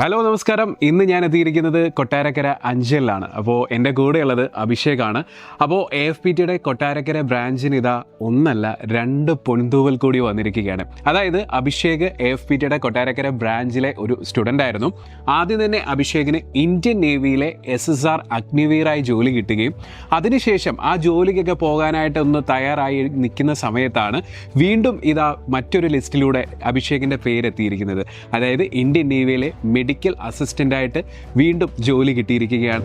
Hello നമസ്കാരം. ഇന്ന് ഞാൻ എത്തിയിരിക്കുന്നത് കൊട്ടാരക്കര അഞ്ചലിലാണ്. അപ്പോൾ എന്റെ കൂടെയുള്ളത് അഭിഷേകാണ്. അപ്പോൾ എ എഫ് പി ടിയുടെ കൊട്ടാരക്കര ബ്രാഞ്ചിന് ഇതാ ഒന്നല്ല രണ്ട് പൊൻതൂവൽ കൂടി വന്നിരിക്കുകയാണ്. അതായത് അഭിഷേക് എ എഫ് പി ടിയുടെ കൊട്ടാരക്കര ബ്രാഞ്ചിലെ ഒരു സ്റ്റുഡന്റ് ആയിരുന്നു. ആദ്യം തന്നെ അഭിഷേകിന് ഇന്ത്യൻ നേവിയിലെ എസ് എസ് ആർ അഗ്നിവീറായി ജോലി കിട്ടുകയും അതിനുശേഷം ആ ജോലിക്കൊക്കെ പോകാനായിട്ട് ഒന്ന് തയ്യാറായി നിൽക്കുന്ന സമയത്താണ് വീണ്ടും ഇതാ മറ്റൊരു ലിസ്റ്റിലൂടെ അഭിഷേകിന്റെ പേരെത്തിയിരിക്കുന്നത്. അതായത് ഇന്ത്യൻ നേവിയിലെ മെഡിക്കൽ അസിസ്റ്റന്റായിട്ട് വീണ്ടും ജോലി കിട്ടിയിരിക്കുകയാണ്.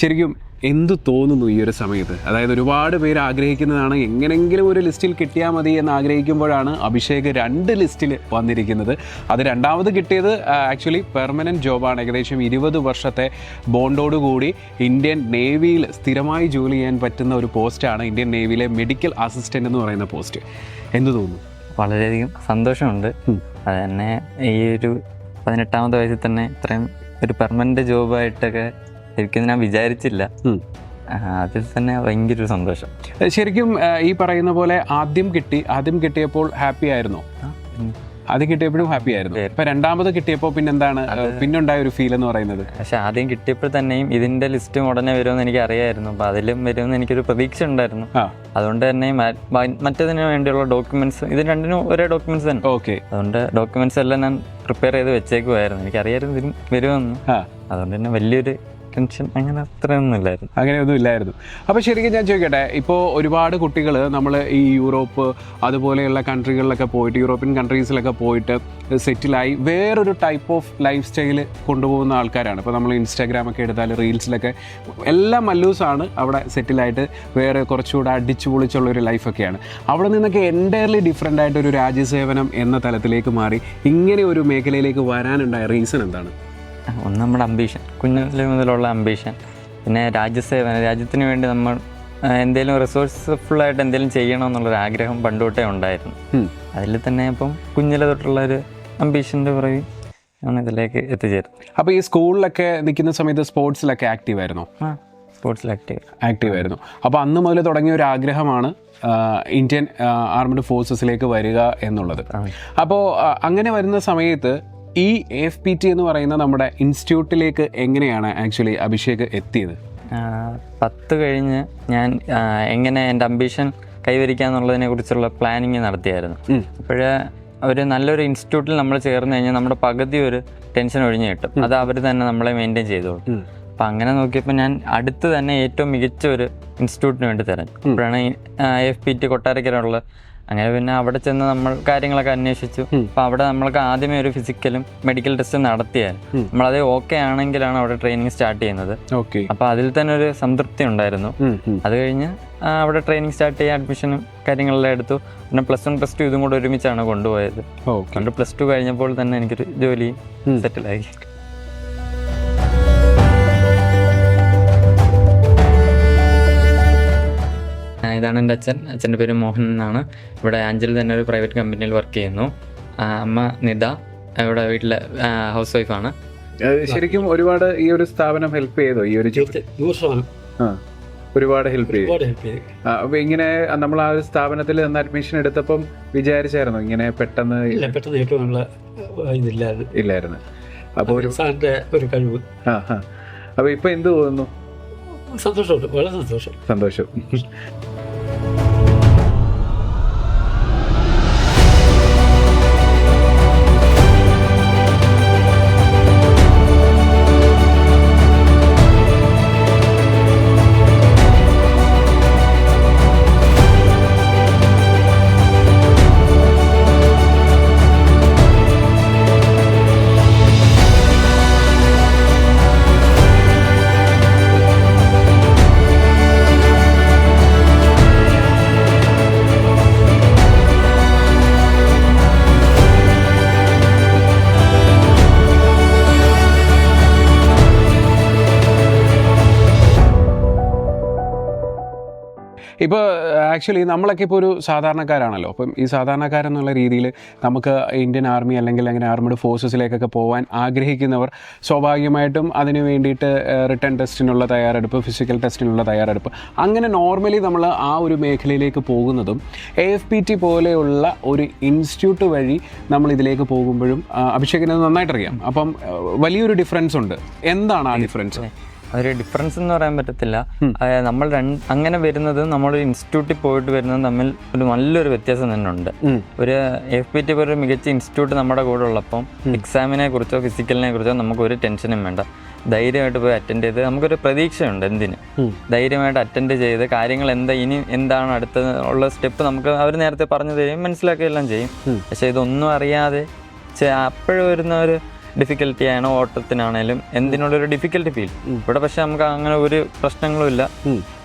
ശരിക്കും എന്തു തോന്നുന്നു ഈ ഒരു സമയത്ത്? അതായത് ഒരുപാട് പേര് ആഗ്രഹിക്കുന്നതാണ് എങ്ങനെങ്കിലും ഒരു ലിസ്റ്റിൽ കിട്ടിയാൽ മതി എന്ന് ആഗ്രഹിക്കുമ്പോഴാണ് അഭിഷേക് രണ്ട് ലിസ്റ്റിൽ വന്നിരിക്കുന്നത്. അത് രണ്ടാമത് കിട്ടിയത് ആക്ച്വലി പെർമനന്റ് ജോബാണ് ഏകദേശം ഇരുപത് വർഷത്തെ ബോണ്ടോടുകൂടി ഇന്ത്യൻ നേവിയിൽ സ്ഥിരമായി ജോലി ചെയ്യാൻ പറ്റുന്ന ഒരു പോസ്റ്റാണ് ഇന്ത്യൻ നേവിയിലെ മെഡിക്കൽ അസിസ്റ്റന്റ് എന്ന് പറയുന്ന പോസ്റ്റ് എന്തു തോന്നുന്നു? വളരെയധികം സന്തോഷമുണ്ട്. അത് തന്നെ ഈ ഒരു പതിനെട്ടാമത്തെ വയസ്സിൽ തന്നെ ഇത്രയും ഒരു പെർമനന്റ് ജോബായിട്ടൊക്കെ ശരിക്കും ഞാൻ വിചാരിച്ചില്ല. അതിൽ തന്നെ ഭയങ്കര ഒരു സന്തോഷം. ശരിക്കും ഈ പറയുന്ന പോലെ ആദ്യം കിട്ടി ആദ്യം കിട്ടിയപ്പോൾ ഹാപ്പി ആയിരുന്നു. അത് കിട്ടിയപ്പോഴും ഹാപ്പി ആയിരുന്നു. ഇപ്പൊ രണ്ടാമത് കിട്ടിയപ്പോൾ പിന്നെ എന്താണ്? പിന്നെ ഉണ്ടായ ഒരു ഫീൽ എന്ന് പറയുന്നത്. പക്ഷെ ആദ്യം കിട്ടിയപ്പോൾ തന്നെയും ഇതിന്റെ ലിസ്റ്റും ഉടനെ വരുമെന്ന് എനിക്ക് അറിയായിരുന്നു അപ്പൊ അതിലും വരുമെന്ന് എനിക്കൊരു പ്രതീക്ഷ ഉണ്ടായിരുന്നു. അതുകൊണ്ട് തന്നെ മറ്റതിനു വേണ്ടിയുള്ള ഡോക്യുമെന്റ്സ് ഇത് രണ്ടിനും ഒരേ ഡോക്യുമെന്റ്സ് തന്നെ. ഓക്കെ. അതുകൊണ്ട് ഡോക്യുമെന്റ്സ് എല്ലാം ഞാൻ പ്രിപ്പയർ ചെയ്ത് വെച്ചേക്കുമായിരുന്നു എനിക്കറിയായിരുന്നു ഇതിന് വരുമെന്ന്. അതുകൊണ്ട് തന്നെ വലിയൊരു ടെൻഷൻ അങ്ങനെ അത്രയൊന്നും ഇല്ലായിരുന്നു. അങ്ങനെയൊന്നും ഇല്ലായിരുന്നു. അപ്പോൾ ശരിക്കും ഞാൻ ചോദിക്കട്ടെ ഇപ്പോൾ ഒരുപാട് കുട്ടികൾ നമ്മൾ ഈ യൂറോപ്പ് അതുപോലെയുള്ള കൺട്രികളിലൊക്കെ പോയിട്ട് യൂറോപ്യൻ കൺട്രീസിലൊക്കെ പോയിട്ട് സെറ്റിലായി വേറൊരു ടൈപ്പ് ഓഫ് ലൈഫ് സ്റ്റൈൽ കൊണ്ടുപോകുന്ന ആൾക്കാരാണ്. ഇപ്പോൾ നമ്മൾ ഇൻസ്റ്റാഗ്രാം ഒക്കെ എടുത്താൽ റീൽസിലൊക്കെ എല്ലാം മല്ലൂസാണ് അവിടെ സെറ്റിലായിട്ട് വേറെ കുറച്ചുകൂടെ അടിച്ചു പൊളിച്ചുള്ള ഒരു ലൈഫൊക്കെയാണ് അവിടെ നിന്നൊക്കെ എന്റയർലി ഡിഫറെന്റ് ആയിട്ടൊരു രാജ്യസേവനം എന്ന തലത്തിലേക്ക് മാറി ഇങ്ങനെ ഒരു മേഖലയിലേക്ക് വരാനുണ്ടായ റീസൺ എന്താണ്? ഒന്ന് നമ്മുടെ അംബീഷൻ കുഞ്ഞിലെ മുതലുള്ള അംബീഷൻ പിന്നെ രാജ്യസേവന. രാജ്യത്തിന് വേണ്ടി നമ്മൾ എന്തെങ്കിലും റിസോഴ്സ്ഫുള്ളായിട്ട് ആയിട്ട് എന്തെങ്കിലും ചെയ്യണം എന്നുള്ളൊരു ആഗ്രഹം പണ്ടുകൊട്ടേ ഉണ്ടായിരുന്നു. അതിൽ തന്നെ ഇപ്പം കുഞ്ഞിലെ തൊട്ടുള്ള ഒരു അംബീഷന്റെ പുറകിൽ ആണ് ഇതിലേക്ക് എത്തിച്ചേരുന്നത് അപ്പോൾ ഈ സ്കൂളിലൊക്കെ നിൽക്കുന്ന സമയത്ത് സ്പോർട്സിലൊക്കെ ആക്റ്റീവ് ആയിരുന്നു? സ്പോർട്സിൽ ആക്റ്റീവ് ആക്റ്റീവ് ആയിരുന്നു. അപ്പോൾ അന്ന് മുതൽ തുടങ്ങിയ ഒരു ആഗ്രഹമാണ് ഇന്ത്യൻ ആർമഡ് ഫോഴ്സസിലേക്ക് വരിക എന്നുള്ളത്. അപ്പോൾ അങ്ങനെ വരുന്ന സമയത്ത് ഈ എഫ് പി ടി എന്ന് പറയുന്ന നമ്മുടെ ഇൻസ്റ്റിറ്റ്യൂട്ടിലേക്ക് എങ്ങനെയാണ് ആക്ച്വലി അഭിഷേക് എത്തിയത്? പത്ത് കഴിഞ്ഞ് ഞാൻ എങ്ങനെ എന്റെ അംബിഷൻ കൈവരിക്കാന്നുള്ളതിനെ കുറിച്ചുള്ള പ്ലാനിങ് നടത്തിയായിരുന്നു. അപ്പോഴേ ഒരു നല്ലൊരു ഇൻസ്റ്റിറ്റ്യൂട്ടിൽ നമ്മൾ ചേർന്ന് കഴിഞ്ഞാൽ നമ്മുടെ പകുതി ഒരു ടെൻഷൻ ഒഴിഞ്ഞു കിട്ടും. അത് അവർ തന്നെ നമ്മളെ മെയിന്റെയിൻ ചെയ്തോളും. അപ്പം അങ്ങനെ നോക്കിയപ്പോൾ ഞാൻ അടുത്ത് തന്നെ ഏറ്റവും മികച്ച ഒരു ഇൻസ്റ്റിറ്റ്യൂട്ടിന് വേണ്ടി തരാൻ അപ്പോഴാണ് എഫ് പി ടി കൊട്ടാരക്കരയുള്ള അങ്ങനെ പിന്നെ അവിടെ ചെന്ന് നമ്മൾ കാര്യങ്ങളൊക്കെ അന്വേഷിച്ചു. അപ്പോൾ അവിടെ നമ്മൾക്ക് ആദ്യമേ ഒരു ഫിസിക്കലും മെഡിക്കൽ ടെസ്റ്റും നടത്തിയാൽ നമ്മൾ നമ്മളത് ഓക്കെ ആണെങ്കിലാണ് അവിടെ ട്രെയിനിങ് സ്റ്റാർട്ട് ചെയ്യുന്നത്. അപ്പൊ അപ്പോൾ അതിൽ തന്നെ ഒരു സംതൃപ്തി ഉണ്ടായിരുന്നു. അത് കഴിഞ്ഞ് അവിടെ ട്രെയിനിങ് സ്റ്റാർട്ട് ചെയ്യാൻ അഡ്മിഷനും കാര്യങ്ങളെല്ലാം എടുത്തു. പിന്നെ പ്ലസ് വൺ പ്ലസ് ടു ഇതും കൂടെ ഒരുമിച്ചാണ് കൊണ്ടുപോയത്. അതുകൊണ്ട് പ്ലസ് ടു കഴിഞ്ഞപ്പോൾ തന്നെ എനിക്കൊരു ജോലി. സെറ്റിലായി ഇതാണ് എന്റെ അച്ഛൻ? അച്ഛന്റെ പേര് മോഹൻ എന്നാണ്. ഇവിടെ ആഞ്ചൽ തന്നെ ഒരു പ്രൈവറ്റ് കമ്പനിയിൽ വർക്ക് ചെയ്യുന്നു. അമ്മ നിത. ഇവിടെ വീട്ടിലെ ഹൗസ് വൈഫാണ് ശരിക്കും ഒരുപാട് ഈ ഒരു സ്ഥാപനം ഹെൽപ്പ് ചെയ്തോ? ഈ ഒരു ഒരുപാട് ഹെൽപ്പ് ചെയ്തു. അപ്പൊ ഇങ്ങനെ നമ്മൾ ആ ഒരു സ്ഥാപനത്തിൽ നിന്ന് അഡ്മിഷൻ എടുത്തപ്പം വിചാരിച്ചായിരുന്നു ഇങ്ങനെ പെട്ടെന്ന് പെട്ടെന്ന് ഇതില്ലായിരുന്നു. ഇല്ലായിരുന്നു. അപ്പോൾ ഒരു ഒരു കഴിവ്. ആ ആ. അപ്പൊ ഇപ്പൊ എന്ത് തോന്നുന്നു? സന്തോഷമുണ്ട്. വളരെ സന്തോഷം. സന്തോഷം. ആക്ച്വലി നമ്മളൊക്കെ ഇപ്പോൾ ഒരു സാധാരണക്കാരാണല്ലോ. അപ്പം ഈ സാധാരണക്കാരെന്നുള്ള രീതിയിൽ നമുക്ക് ഇന്ത്യൻ ആർമി അല്ലെങ്കിൽ അങ്ങനെ ആർമിഡ് ഫോഴ്സസിലേക്കൊക്കെ പോകാൻ ആഗ്രഹിക്കുന്നവർ സ്വാഭാവികമായിട്ടും അതിന് വേണ്ടിയിട്ട് റിട്ടേൺ ടെസ്റ്റിനുള്ള തയ്യാറെടുപ്പ് ഫിസിക്കൽ ടെസ്റ്റിനുള്ള തയ്യാറെടുപ്പ്. അങ്ങനെ നോർമലി നമ്മൾ ആ ഒരു മേഖലയിലേക്ക് പോകുന്നതും എ എഫ് പി ടി പോലെയുള്ള ഒരു ഇൻസ്റ്റിറ്റ്യൂട്ട് വഴി നമ്മൾ ഇതിലേക്ക് പോകുമ്പോഴും അഭിഷേകിനത് നന്നായിട്ടറിയാം. അപ്പം വലിയൊരു ഡിഫറൻസ് ഉണ്ട്. എന്താണ് ആ ഡിഫറൻസ് അതൊരു ഡിഫറൻസ് എന്ന് പറയാൻ പറ്റത്തില്ല. നമ്മൾ രണ്ട് അങ്ങനെ വരുന്നത് നമ്മൾ ഇൻസ്റ്റിറ്റ്യൂട്ടിൽ പോയിട്ട് വരുന്നത് തമ്മിൽ ഒരു നല്ലൊരു വ്യത്യാസം തന്നെ ഉണ്ട്. ഒരു എഫ് പി ടി പോലെ മികച്ച ഇൻസ്റ്റിറ്റ്യൂട്ട് നമ്മുടെ കൂടെ ഉള്ളപ്പം എക്സാമിനെ കുറിച്ചോ ഫിസിക്കലിനെ കുറിച്ചോ നമുക്ക് ഒരു ടെൻഷനും വേണ്ട. ധൈര്യമായിട്ട് പോയി അറ്റൻഡ് ചെയ്ത് നമുക്കൊരു പ്രതീക്ഷയുണ്ട് എന്തിന്? ധൈര്യമായിട്ട് അറ്റൻഡ് ചെയ്ത് കാര്യങ്ങൾ എന്താ ഇനി എന്താണ് അടുത്ത ഉള്ള സ്റ്റെപ്പ് നമുക്ക് അവർ നേരത്തെ പറഞ്ഞു തരും മനസ്സിലാക്കുകയെല്ലാം ചെയ്യും. പക്ഷെ ഇതൊന്നും അറിയാതെ അപ്പോഴും വരുന്ന ഒരു ഡിഫിക്കൽട്ടി ആണ് ഓട്ടത്തിനാണേലും എന്തിനുള്ളൊരു ഡിഫിക്കൽട്ടി ഫീൽ ഇവിടെ പക്ഷെ നമുക്ക് അങ്ങനെ ഒരു പ്രശ്നങ്ങളും ഇല്ല.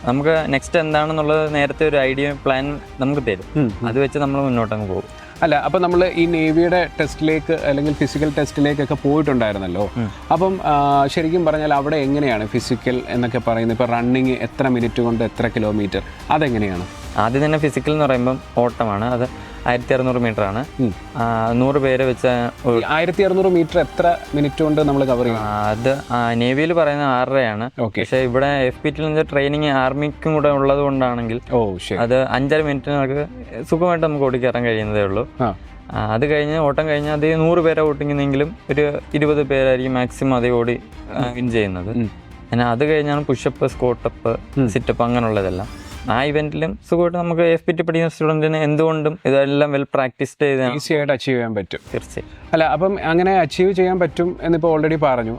നമുക്ക് നെക്സ്റ്റ് എന്താണെന്നുള്ളത് നേരത്തെ ഒരു ഐഡിയ പ്ലാൻ നമുക്ക് തരും. അത് വെച്ച് നമ്മൾ മുന്നോട്ടങ്ങ് പോകും. അല്ല അപ്പം നമ്മൾ ഈ നേവിയുടെ ടെസ്റ്റിലേക്ക് അല്ലെങ്കിൽ ഫിസിക്കൽ ടെസ്റ്റിലേക്കൊക്കെ പോയിട്ടുണ്ടായിരുന്നല്ലോ. അപ്പം ശരിക്കും പറഞ്ഞാൽ അവിടെ എങ്ങനെയാണ് ഫിസിക്കൽ എന്നൊക്കെ പറയുന്നത്? ഇപ്പോൾ റണ്ണിങ് എത്ര മിനിറ്റ് കൊണ്ട് എത്ര കിലോമീറ്റർ അതെങ്ങനെയാണ്? ആദ്യം തന്നെ ഫിസിക്കൽ എന്ന് പറയുമ്പം ഓട്ടമാണ്. അത് ആയിരത്തി അറുന്നൂറ് മീറ്റർ ആണ് നൂറ് പേര് വെച്ച ആയിരത്തി അറുന്നൂറ് മീറ്റർ എത്ര മിനിറ്റ് കൊണ്ട് നമ്മൾ കവർ ചെയ്യും? അത് നേവിയിൽ പറയുന്ന ആറരയാണ്. പക്ഷേ ഇവിടെ എഫ് പി ടിയിൽ ട്രെയിനിങ് ആർമിക്കും കൂടെ ഉള്ളത് കൊണ്ടാണെങ്കിൽ അത് അഞ്ചര മിനിറ്റിനൊക്കെ സുഖമായിട്ട് നമുക്ക് ഓടിക്കയറാൻ കഴിയുന്നതേ ഉള്ളൂ. അത് കഴിഞ്ഞ് ഓട്ടം കഴിഞ്ഞ് അത് നൂറ് പേരെ ഓട്ടിങ്ങുന്നെങ്കിലും ഒരു ഇരുപത് പേരായിരിക്കും മാക്സിമം അതേ ഓടി വിൻ ചെയ്യുന്നത്. പിന്നെ അത് കഴിഞ്ഞാണ് പുഷപ്പ് സ്കോട്ടപ്പ് സിറ്റപ്പ് അങ്ങനെയുള്ളതെല്ലാം. ആ ഇവന്റിലും സുഖമായിട്ട് നമുക്ക് എഫ് പി ടി പഠിക്കുന്ന സ്റ്റുഡന്റിന് എന്തുകൊണ്ടും ഇതെല്ലാം വെൽ പ്രാക്ടീസ് ചെയ്ത് ഈസി ആയിട്ട് അച്ചീവ് ചെയ്യാൻ പറ്റും. തീർച്ചയായും. അല്ല അപ്പം അങ്ങനെ അച്ചീവ് ചെയ്യാൻ പറ്റും എന്നിപ്പോൾ ഓൾറെഡി പറഞ്ഞു.